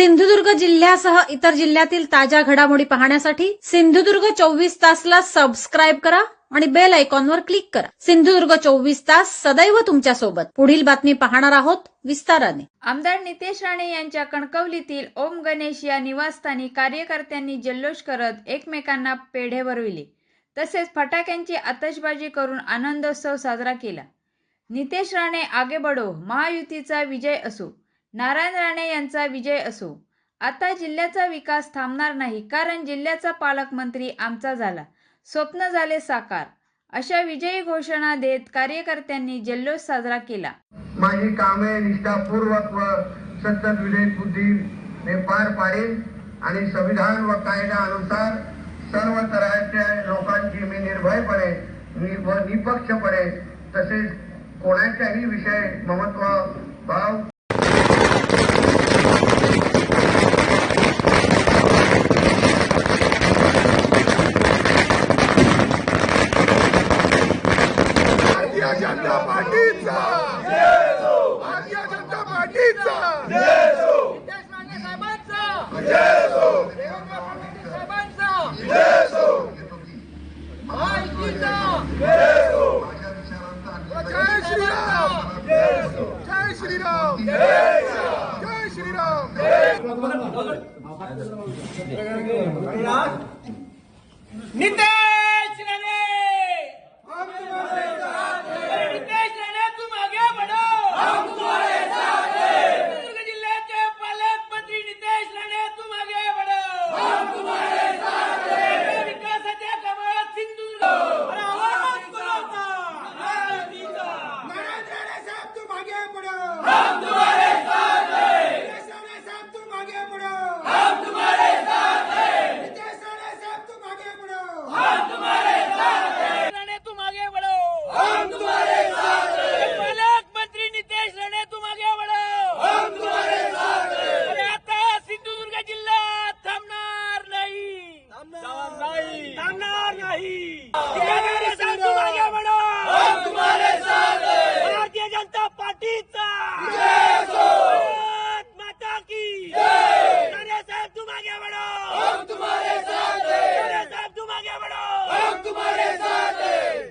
सिंधुदुर्ग जिल्ह्यासह इतर जिल्ह्यातील ताज्या घडामोडी पाहण्यासाठी सिंधुदुर्ग चोवीस तासला सबस्क्राईब करा आणि बेल आयकॉनवर क्लिक करा. सिंधुदुर्ग चोवीस तास सदैव तुमच्यासोबत पुढील बातमी पाहणार आहोत विस्ताराने. आमदार नितेश राणे यांच्या कणकवलीतील ओम गणेश या निवासस्थानी कार्यकर्त्यांनी जल्लोष करत एकमेकांना पेढे भरविले तसेच फटाक्यांची आतषबाजी करून आनंदोत्सव साजरा केला. नितेश राणे आगे बडो महायुतीचा विजय असो नारायण राणे यांचा विजय असो. आता जिल्ह्याचा विकास थांबणार नाही कारण जिल्ह्याचा पालकमंत्री आमचा झाला. स्वप्न झाले साकार. अशा विजयी घोषणा देत कार्यकर्त्यांनी जल्लोष साजरा केला. माझी कामे निष्ठापूर्वक व सतत विवेक बुद्धी पार पाडेल आणि संविधान व कायदा अनुसार सर्व तऱ्हेच्या लोकांची मी निर्भयपणे व निपक्षपणे तसेच कोणाच्याही विषय महत्त्व भाव नितेश राणे! नितेश राणे तुम आगे बढ़ो हम तुम्हारे साथ हैं सिंधुदुर्ग जिल्ह्याचे पालकमंत्री नितेश राणे तुम आगे बढ़ो हम तुम्हारे साथ हैं विकासाच्या कामात सिंधुदुर्ग आवाज बोलवता महाराष्ट्रीचा राणे साहब तुम आगे बढ़ो